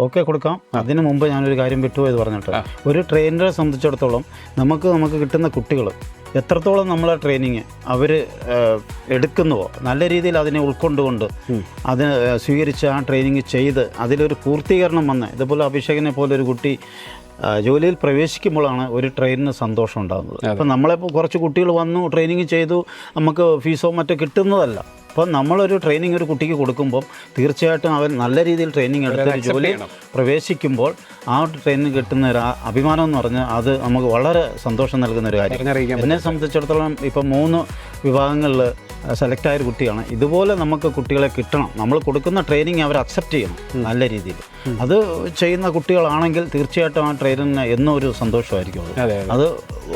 ഓക്കെ കൊടുക്കാം. അതിന് മുമ്പ് ഞാനൊരു കാര്യം വിട്ടുപോയത് പറഞ്ഞിട്ട്. ഒരു ട്രെയിനറെ സംബന്ധിച്ചിടത്തോളം നമുക്ക് നമുക്ക് കിട്ടുന്ന കുട്ടികൾ എത്രത്തോളം നമ്മളെ ട്രെയിനിങ് അവർ എടുക്കുന്നുവോ? നല്ല രീതിയിൽ അതിനെ ഉൾക്കൊണ്ടുകൊണ്ട് അതിന് സ്വീകരിച്ച് ആ ട്രെയിനിങ് ചെയ്ത് അതിലൊരു പൂർത്തീകരണം വന്ന് ഇതുപോലെ അഭിഷേകിനെ പോലെ ഒരു കുട്ടി ജോലിയിൽ പ്രവേശിക്കുമ്പോഴാണ് ഒരു ട്രെയിനിന് സന്തോഷം ഉണ്ടാകുന്നത്. അപ്പം നമ്മളെ കുറച്ച് കുട്ടികൾ വന്നു ട്രെയിനിങ് ചെയ്തു നമുക്ക് ഫീസോ മറ്റോ കിട്ടുന്നതല്ല. അപ്പം നമ്മളൊരു ട്രെയിനിങ് ഒരു കുട്ടിക്ക് കൊടുക്കുമ്പോൾ തീർച്ചയായിട്ടും അവൻ നല്ല രീതിയിൽ ട്രെയിനിങ് എടുത്ത് ജോലി പ്രവേശിക്കുമ്പോൾ ആ ട്രെയിനിങ് കിട്ടുന്ന ഒരു അഭിമാനം എന്ന് പറഞ്ഞാൽ അത് നമുക്ക് വളരെ സന്തോഷം നൽകുന്ന ഒരു കാര്യം. എന്നെ സംബന്ധിച്ചിടത്തോളം ഇപ്പം മൂന്ന് വിഭാഗങ്ങളിൽ സെലക്ട് ആയ ഒരു കുട്ടിയാണ്. ഇതുപോലെ നമുക്ക് കുട്ടികളെ കിട്ടണം. നമ്മൾ കൊടുക്കുന്ന ട്രെയിനിങ് അവർ അക്സെപ്റ്റ് ചെയ്യണം നല്ല രീതിയിൽ. അത് ചെയ്യുന്ന കുട്ടികളാണെങ്കിൽ തീർച്ചയായിട്ടും ആ ട്രെയിനിന് എന്നും ഒരു സന്തോഷമായിരിക്കും അത്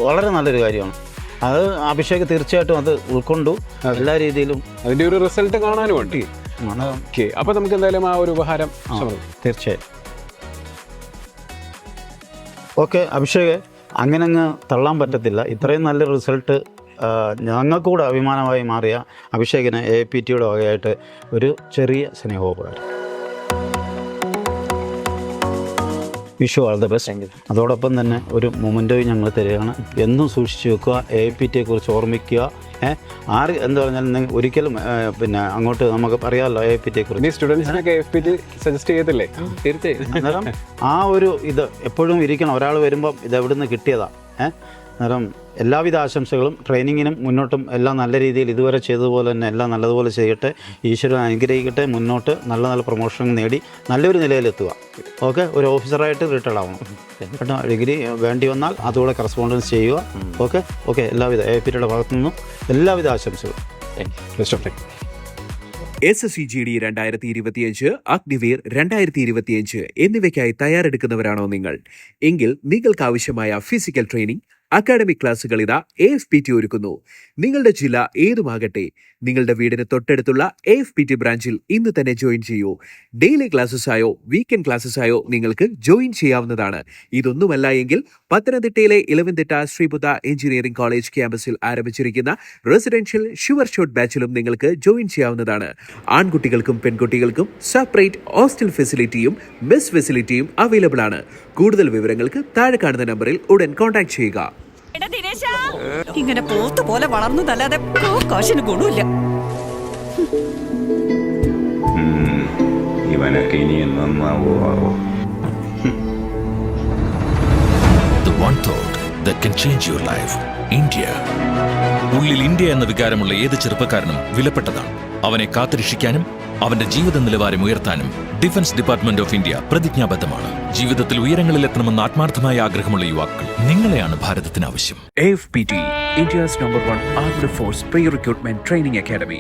വളരെ നല്ലൊരു കാര്യമാണ്. അത് അഭിഷേക് തീർച്ചയായിട്ടും അത് ഉൾക്കൊണ്ടു. എല്ലാ രീതിയിലും അതിന്റെ ഒരു റിസൾട്ട് കാണാനും ഉണ്ട്. ഓക്കെ അപ്പൊ നമുക്ക് എന്തായാലും ആ ഒരു ഉപഹാരം. തീർച്ചയായും. ഓക്കെ അഭിഷേക് അങ്ങനെ അങ്ങ് തള്ളാൻ പറ്റത്തില്ല. ഇത്രയും നല്ല റിസൾട്ട് ഞങ്ങൾക്കൂടെ അഭിമാനമായി മാറിയ അഭിഷേകിന് എ പി ടിയുടെ വകയായിട്ട് ഒരു ചെറിയ സ്നേഹോപകാരം. വിഷു ആൾ ദ ബെസ്റ്റ് അതോടൊപ്പം തന്നെ ഒരു മൊമെന്റോയും ഞങ്ങൾ തരികയാണ്. എന്നും സൂക്ഷിച്ചു വെക്കുക എ പി ടിയെ കുറിച്ച് ഓർമ്മിക്കുക. ഏഹ് ആറ് എന്ത് പറഞ്ഞാൽ നിങ്ങൾ ഒരിക്കലും പിന്നെ അങ്ങോട്ട് നമുക്ക് അറിയാമല്ലോ എ പി ടിയെ കുറിച്ച്. ഇനി സ്റ്റുഡൻസിനൊക്കെ എ പി സജസ്റ്റ് ചെയ്യത്തില്ലേ? തീർച്ചയായും. അന്നേരം ആ ഒരു ഇത് എപ്പോഴും ഇരിക്കണം. ഒരാൾ വരുമ്പോൾ ഇത് എവിടെ നിന്ന് കിട്ടിയതാണ് ഏഹ് അന്നേരം എല്ലാവിധ ആശംസകളും ട്രെയിനിങ്ങിനും മുന്നോട്ടും എല്ലാം നല്ല രീതിയിൽ ഇതുവരെ ചെയ്തതുപോലെ തന്നെ എല്ലാം നല്ലതുപോലെ ചെയ്യട്ടെ. ഈശ്വരൻ അനുഗ്രഹിക്കട്ടെ മുന്നോട്ട് നല്ല നല്ല പ്രൊമോഷൻ നേടി നല്ലൊരു നിലയിലെത്തുക. ഓക്കെ ഒരു ഓഫീസറായിട്ട് റിട്ടയർഡ് ആവണം. കേട്ടോ ഡിഗ്രി വേണ്ടി വന്നാൽ അതുകൂടെ കറസ്പോണ്ടൻസ് ചെയ്യുക. ഓക്കെ ഓക്കെ എല്ലാവിധ എ പിയുടെ ഭാഗത്തു നിന്നും എല്ലാവിധ ആശംസകളും. Best of luck S S C G D രണ്ടായിരത്തി ഇരുപത്തിയഞ്ച് അഗ്നിവീർ രണ്ടായിരത്തി ഇരുപത്തിയഞ്ച് എന്നിവയ്ക്കായി തയ്യാറെടുക്കുന്നവരാണോ നിങ്ങൾ? എങ്കിൽ നിങ്ങൾക്ക് ആവശ്യമായ ഫിസിക്കൽ ട്രെയിനിങ് അക്കാഡമിക് ക്ലാസുകൾ ഇതാ എ എഫ് പി ടി ഒരുക്കുന്നു. നിങ്ങളുടെ ജില്ല ഏതുമാകട്ടെ നിങ്ങളുടെ വീടിന് തൊട്ടടുത്തുള്ള എ എഫ് പി ടി ബ്രാഞ്ചിൽ ഇന്ന് തന്നെ ജോയിൻ ചെയ്യൂ. ഡെയിലി ക്ലാസ്സസ് ആയോ വീക്കെൻഡ് ക്ലാസ്സസ് ആയോ നിങ്ങൾക്ക് ജോയിൻ ചെയ്യാവുന്നതാണ്. ഇതൊന്നുമല്ല എങ്കിൽ പത്തനംതിട്ടയിലെ ഇലവൻതിട്ട ശ്രീബുദ്ധ എഞ്ചിനീയറിംഗ് കോളേജ് ക്യാമ്പസിൽ ആരംഭിച്ചിരിക്കുന്ന റെസിഡൻഷ്യൽ ഷുവർ ഷോട്ട് ബാച്ചിലും നിങ്ങൾക്ക് ജോയിൻ ചെയ്യാവുന്നതാണ്. ആൺകുട്ടികൾക്കും പെൺകുട്ടികൾക്കും സെപ്പറേറ്റ് ഹോസ്റ്റൽ ഫെസിലിറ്റിയും മെസ് ഫെസിലിറ്റിയും അവൈലബിൾ ആണ്. കൂടുതൽ വിവരങ്ങൾക്ക് താഴെ കാണുന്ന നമ്പറിൽ ഉടൻ കോൺടാക്ട് ചെയ്യുക. ഇങ്ങനെ പോത്ത് പോലെ വളർന്നതല്ലാതെ കാശിന് ഗുണമില്ല ഇവനൊക്കെ ഇനി നന്നാവോ The one thought that can change your life. India. ഉള്ളിൽ ഇന്ത്യ എന്ന വികാരമുള്ള ഏത് ചെറുപ്പക്കാരനും വിലപ്പെട്ടതാണ് അവനെ കാത്തുരക്ഷിക്കാനും അവന്റെ ജീവിത നിലവാരം ഉയർത്താനും ഡിഫൻസ് ഡിപ്പാർട്ട്മെന്റ് ഓഫ് ഇന്ത്യ പ്രതിജ്ഞാബദ്ധമാണ് ജീവിതത്തിൽ ഉയരങ്ങളിലെത്തണമെന്ന ആത്മാർത്ഥമായ ആഗ്രഹമുള്ള യുവാക്കൾ നിങ്ങളെയാണ് ഭാരതത്തിന് ആവശ്യം India's number one armed force pre-recruitment training academy.